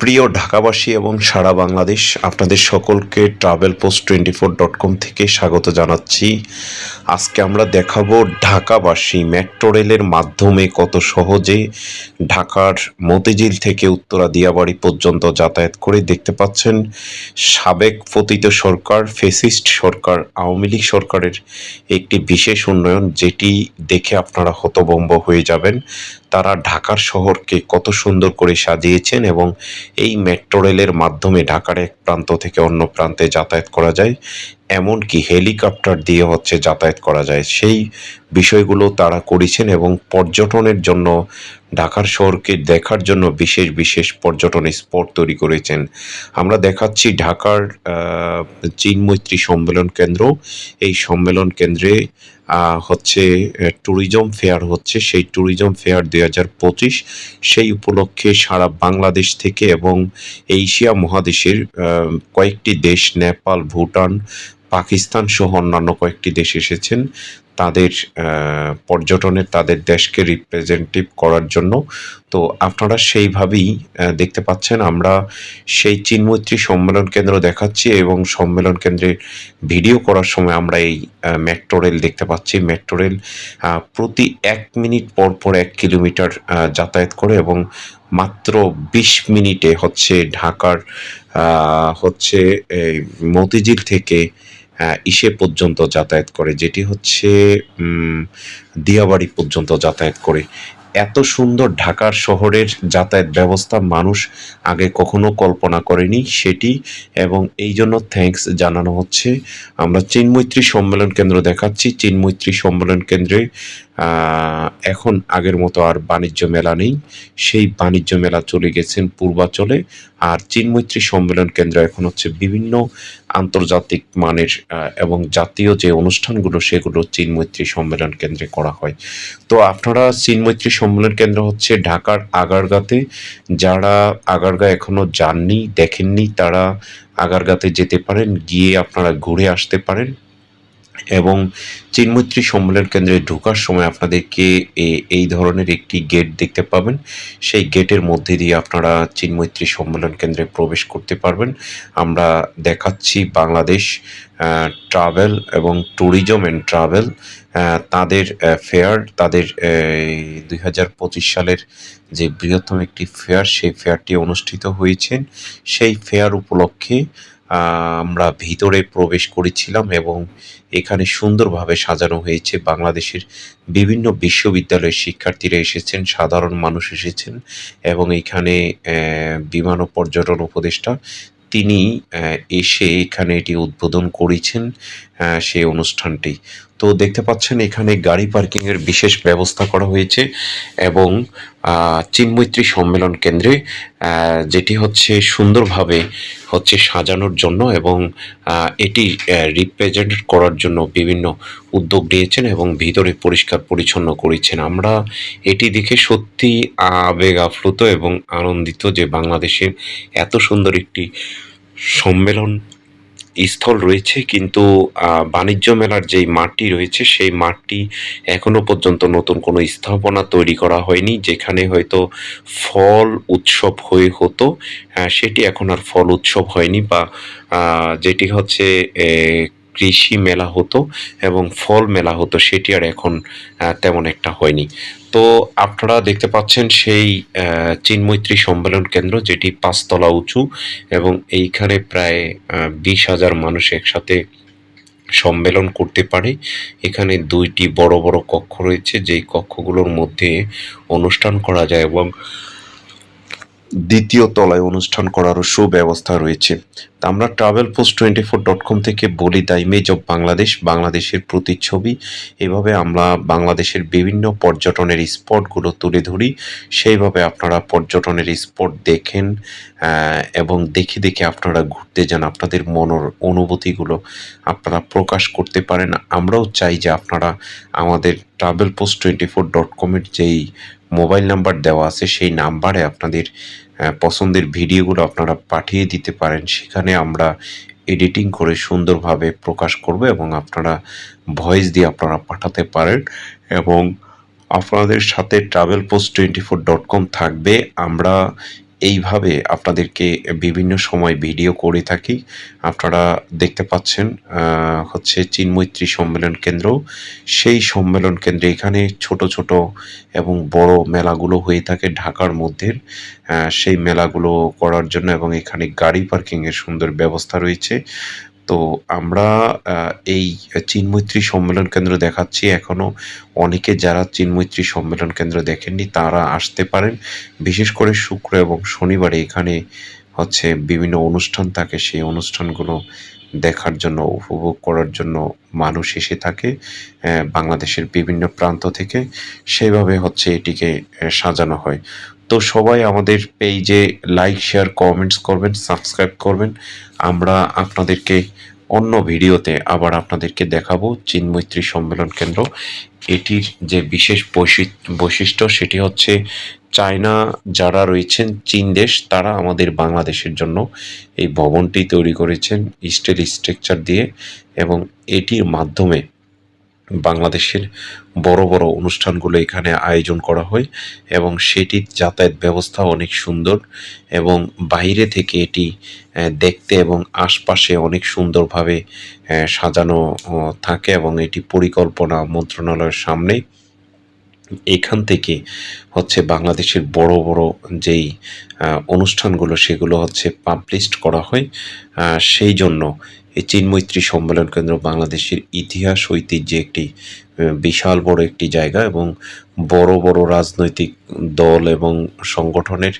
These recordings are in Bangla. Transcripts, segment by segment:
প্রিয় ঢাকাবাসী এবং সারা বাংলাদেশ, আপনাদের সকলকে travel post twenty four dot com থেকে স্বাগত জানাচ্ছি। আজকে আমরা দেখাবো ঢাকাবাসী মেট্রো রেলের মাধ্যমে কত সহজে ঢাকার মতিঝিল থেকে উত্তরা দিয়াবাড়ি পর্যন্ত যাতায়াত করে দেখতে পাচ্ছেন সাবেক পতিত সরকার, ফেসিস্ট সরকার, আওয়ামী লীগ সরকারের একটি বিশেষ উন্নয়ন, যেটি দেখে আপনারা হতভম্ব হয়ে যাবেন। তারা ঢাকার শহরকে কত সুন্দর করে সাজিয়েছেন এবং এই মেট্রো রেলের মাধ্যমে ঢাকার এক প্রান্ত থেকে অন্য প্রান্তে যাতায়াত করা যায়। এমনকি হেলিকপ্টার দিয়ে হচ্ছে যাতায়াত করা যায়। সেই বিষয়গুলো তারা করেছেন এবং পর্যটনের জন্য ঢাকার শহরকে দেখার জন্য বিশেষ বিশেষ পর্যটন স্পট তৈরি করেছেন। আমরা দেখাচ্ছি ঢাকার আহ, চীন মৈত্রী সম্মেলন কেন্দ্র। এই সম্মেলন কেন্দ্রে হচ্ছে ট্যুরিজম ফেয়ার হচ্ছে। সেই ট্যুরিজম ফেয়ার দুই হাজার পঁচিশ সেই উপলক্ষে সারা বাংলাদেশ থেকে এবং এশিয়া মহাদেশের কয়েকটি দেশ নেপাল ভুটান পাকিস্তান সহ অন্যান্য কয়েকটি দেশ এসেছেন। তাদের পর্যটনের তাদের দেশকে রিপ্রেজেন্টেটিভ করার জন্য। তো আপনারা সেইভাবেই দেখতে পাচ্ছেন আমরা সেই চিনমৈত্রী সম্মেলন কেন্দ্র দেখাচ্ছি এবং সম্মেলন কেন্দ্রে ভিডিও করার সময় আমরা এই মেট্রো রেল দেখতে পাচ্ছি। মেট্রো রেল প্রতি এক মিনিট পর পর এক কিলোমিটার যাতায়াত করে এবং মাত্র বিশ মিনিটে হচ্ছে ঢাকার হচ্ছে মতিঝিল থেকে ইসে পর্যন্ত যাতায়াত করে, যেটি হচ্ছে দিয়াবাড়ি পর্যন্ত যাতায়াত করে। এত সুন্দর ঢাকার শহরের যাতায়াত ব্যবস্থা মানুষ আগে কখনো কল্পনা করেনি সেটি, এবং এই জন্য থ্যাঙ্কস জানানো হচ্ছে। আমরা চিনমৈত্রী সম্মেলন কেন্দ্র দেখাচ্ছি। চিনমৈত্রী সম্মেলন কেন্দ্রে এখন আগের মতো আর বাণিজ্য মেলা নেই। সেই বাণিজ্য মেলা চলে গেছেন পূর্বাচলে আর চিনমৈত্রী সম্মেলন কেন্দ্র এখন হচ্ছে বিভিন্ন আন্তর্জাতিক মানের এবং জাতীয় যে অনুষ্ঠানগুলো সেগুলো চিনমৈত্রী সম্মেলন কেন্দ্রে করা হয়। তো আপনারা চিনমৈত্রী সম্মেলন কেন্দ্র হচ্ছে ঢাকার আগারগাতে। যারা আগারগা এখনও যাননি, দেখেননি, তারা আগারগাতে যেতে পারেন, গিয়ে আপনারা ঘুরে আসতে পারেন। এবং চিনমৈত্রী সম্মেলন কেন্দ্রে ঢোকার সময় আপনাদেরকে এই ধরনের একটি গেট দেখতে পাবেন। সেই গেটের মধ্যে দিয়ে আপনারা চিনমৈত্রী সম্মেলন কেন্দ্রে প্রবেশ করতে পারবেন। আমরা দেখাচ্ছি বাংলাদেশ ট্রাভেল এবং ট্যুরিজম অ্যান্ড ট্রাভেল তাদের ফেয়ার তাদের দুই হাজার পঁচিশ সালের যে বৃহত্তম একটি ফেয়ার সেই ফেয়ারটি অনুষ্ঠিত হয়েছেন সেই ফেয়ার উপলক্ষে আমরা ভিতরে প্রবেশ করেছিলাম এবং এখানে সুন্দরভাবে সাজানো হয়েছে। বাংলাদেশের বিভিন্ন বিশ্ববিদ্যালয়ের শিক্ষার্থীরা এসেছেন, সাধারণ মানুষ এসেছেন এবং এখানে বিমান ও পর্যটন উপদেষ্টা তিনি এসে এখানে এটি উদ্বোধন করেছেন সেই অনুষ্ঠানটি। তো দেখতে পাচ্ছেন, এখানে গাড়ি পার্কিংয়ের বিশেষ ব্যবস্থা করা হয়েছে এবং চিনমৈত্রী সম্মেলন কেন্দ্রে যেটি হচ্ছে সুন্দরভাবে হচ্ছে সাজানোর জন্য এবং এটি রিপ্রেজেন্ট করার জন্য বিভিন্ন উদ্যোগ নিয়েছেন এবং ভিতরে পরিষ্কার পরিচ্ছন্ন করেছেন। আমরা এটি দেখে সত্যি আবেগ আপ্লুত এবং আনন্দিত যে বাংলাদেশের এত সুন্দর একটি সম্মেলন স্থল রয়েছে, কিন্তু বাণিজ্য মেলার যেই মাঠটি রয়েছে, সেই মাঠটি এখনও পর্যন্ত নতুন কোনো স্থাপনা তৈরি করা হয়নি, যেখানে হয়তো ফল উৎসব হয়ে হতো। সেটি এখন আর ফল উৎসব হয়নি বা যেটি হচ্ছে কৃষি মেলা হতো এবং ফল মেলা হতো, সেটি আর এখন তেমন একটা হয়নি। তো আপনারা দেখতে পাচ্ছেন সেই চিনমৈত্রী সম্মেলন কেন্দ্র যেটি পাঁচতলা উঁচু এবং এইখানে প্রায় বিশ হাজার মানুষ একসাথে সম্মেলন করতে পারে। এখানে দুইটি বড় বড় কক্ষ রয়েছে, যেই কক্ষগুলোর মধ্যে অনুষ্ঠান করা যায় এবং দ্বিতীয় তলায় অনুষ্ঠান করারও সুব্যবস্থা রয়েছে। আমরা travel post twenty four dot com থেকে বলি দ্য ইমেজ অব বাংলাদেশ বাংলাদেশের প্রতিচ্ছবি। এভাবে আমরা বাংলাদেশের বিভিন্ন পর্যটনের স্পটগুলো তুলে ধরি। সেইভাবে আপনারা পর্যটনের স্পট দেখেন এবং দেখে দেখে আপনারা ঘুরতে যান, আপনাদের মনের অনুভূতিগুলো আপনারা প্রকাশ করতে পারেন। আমরাও চাই যে আপনারা আমাদের travel post twenty four dot কমের যেই মোবাইল নাম্বার দেওয়া আছে, সেই নাম্বারে আপনাদের পছন্দের ভিডিওগুলো আপনারা পাঠিয়ে দিতে পারেন। সেখানে আমরা এডিটিং করে সুন্দরভাবে প্রকাশ করব এবং আপনারা ভয়েস দিয়ে আপনারা পাঠাতে পারেন এবং আপনাদের সাথে travel post twenty four dot com থাকবে। আমরা এইভাবে আপনাদেরকে বিভিন্ন সময় ভিডিও করে থাকি। আপনারা দেখতে পাচ্ছেন হচ্ছে চিনমৈত্রী সম্মেলন কেন্দ্র। সেই সম্মেলন কেন্দ্রে এখানে ছোট ছোট এবং বড় মেলাগুলো হয়ে থাকে ঢাকার মধ্যে। সেই মেলাগুলো করার জন্য এবং এখানে গাড়ি পার্কিংয়ের সুন্দর ব্যবস্থা রয়েছে। তো আমরা এই চিনমৈত্রী সম্মেলন কেন্দ্র দেখাচ্ছি। এখনও অনেকে যারা চিনমৈত্রী সম্মেলন কেন্দ্র দেখেননি, তারা আসতে পারেন। বিশেষ করে শুক্র এবং শনিবারে এখানে হচ্ছে বিভিন্ন অনুষ্ঠান থাকে। সেই অনুষ্ঠানগুলো দেখার জন্য, উপভোগ করার জন্য মানুষ এসে থাকে বাংলাদেশের বিভিন্ন প্রান্ত থেকে। সেভাবে হচ্ছে এটিকে সাজানো হয়। তো সবাই আমাদের পেজে লাইক শেয়ার কমেন্টস করবেন সাবস্ক্রাইব করবেন। আমরা আপনাদেরকে অন্য ভিডিওতে আবার আপনাদেরকে দেখাবো চিন্মৈত্রী সম্মেলন কেন্দ্র। এটির যে বিশেষ বৈশি- বৈশিষ্ট্য সেটি হচ্ছে চায়না যারা রয়েছেন, চীন দেশ, তারা আমাদের বাংলাদেশের জন্য এই ভবনটি তৈরি করেছেন স্টিল স্ট্রাকচার দিয়ে এবং এটির মাধ্যমে বাংলাদেশের বড় বড় অনুষ্ঠানগুলো এখানে আয়োজন করা হয় এবং সেটির যাতায়াত ব্যবস্থা অনেক সুন্দর এবং বাইরে থেকে এটি দেখতে এবং আশপাশে অনেক সুন্দরভাবে সাজানো থাকে এবং এটি পরিকল্পনা মন্ত্রণালয়ের সামনে এখান থেকে হচ্ছে বাংলাদেশের বড় বড় যেই অনুষ্ঠানগুলো সেগুলো হচ্ছে পাবলিশড করা হয়। সেই জন্য এই চিন্মৈত্রী সম্মেলন কেন্দ্র বাংলাদেশের ইতিহাস ঐতিহ্যে একটি বিশাল বড় একটি জায়গা এবং বড় বড় রাজনৈতিক দল এবং সংগঠনের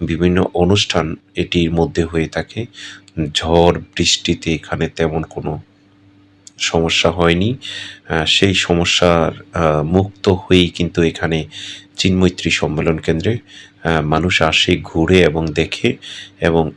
বিভিন্ন অনুষ্ঠান এটির মধ্যে হয়ে থাকে। ঝড়, বৃষ্টিতে এখানে তেমন কোনো সমস্যা হয়নি। সেই সমস্যার মুক্ত হয়েই কিন্তু এখানে চিন্মৈত্রী সম্মেলন কেন্দ্রে মানুষ আসে, ঘুরে এবং দেখে এবং